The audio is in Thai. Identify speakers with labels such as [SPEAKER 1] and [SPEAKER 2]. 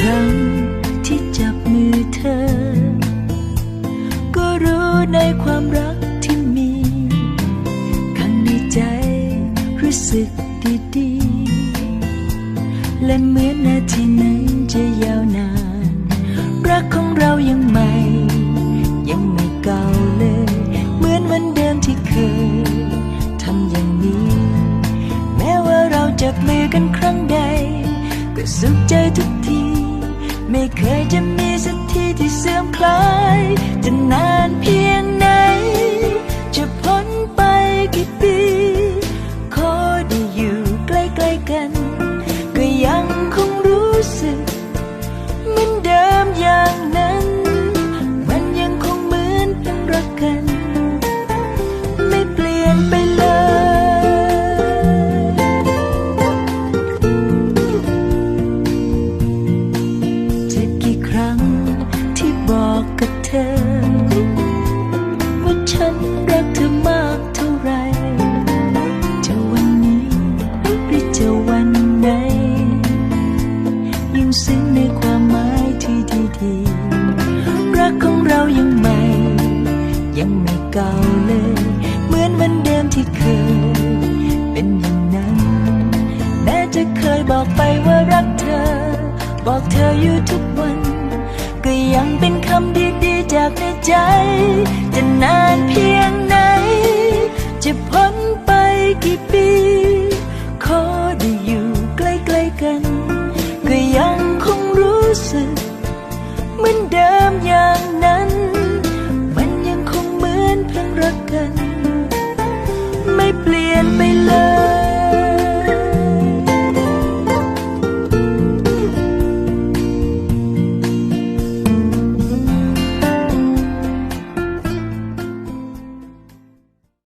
[SPEAKER 1] ครั้งที่จับมือเธอ ก็รู้ในความรักที่มี ข้างในใจรู้สึกดีดีและเหมือนนาทีนั้นจะยาวนาน รักของเรายังใหม่ ยังไม่เก่าเลย เหมือนวันเดิมที่เคยทำอย่างนี้ แม้ว่าเราจับมือกันครั้งใด ก็สุขใจทุกที ไม่เคยจะมีสักทีที่เสื่อมคลายจะนานันไม่เก่าเลย เหมือนวันเดิมที่เคย เป็นอย่างนั้น แม้จะเคยบอกไปว่ารักเธอ บอกเธออยู่ทุกวัน ก็ยังเป็นคำดีๆจากในใจ จะนานเพียงไหน จะพ